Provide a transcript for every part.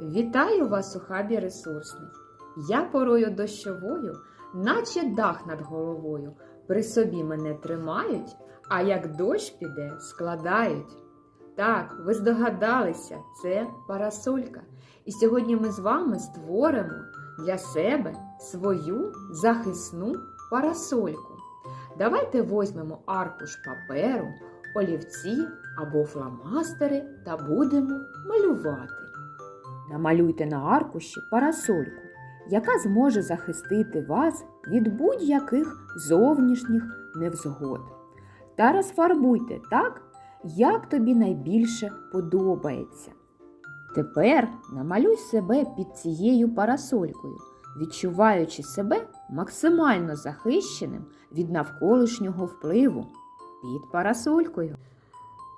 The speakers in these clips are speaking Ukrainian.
Вітаю вас у хабі ресурсний. Я порою дощовою, наче дах над головою. При собі мене тримають, а як дощ піде, складають. Так, ви здогадалися, це парасолька. І сьогодні ми з вами створимо для себе свою захисну парасольку. Давайте візьмемо аркуш паперу, олівці або фломастери та будемо малювати. Намалюйте на аркуші парасольку, яка зможе захистити вас від будь-яких зовнішніх невзгод. Та розфарбуйте так, як тобі найбільше подобається. Тепер намалюй себе під цією парасолькою, відчуваючи себе максимально захищеним від навколишнього впливу під парасолькою.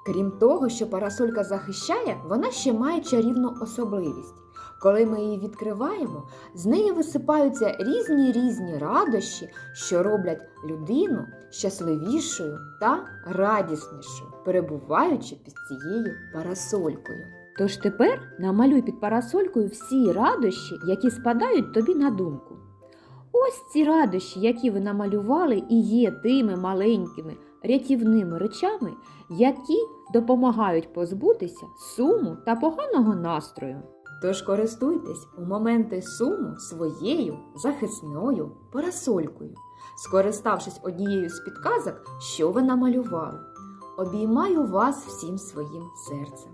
Крім того, що парасолька захищає, вона ще має чарівну особливість. Коли ми її відкриваємо, з неї висипаються різні різні радощі, що роблять людину щасливішою та радіснішою, перебуваючи під цією парасолькою. Тож тепер намалюй під парасолькою всі радощі, які спадають тобі на думку. Ось ці радощі, які ви намалювали, і є тими маленькими рятівними речами, які допомагають позбутися суму та поганого настрою. Тож користуйтесь у моменти суму своєю захисною парасолькою, скориставшись однією з підказок, що ви намалювали. Обіймаю вас всім своїм серцем.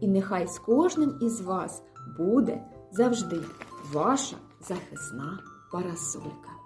І нехай з кожним із вас буде завжди ваша захисна парасолька.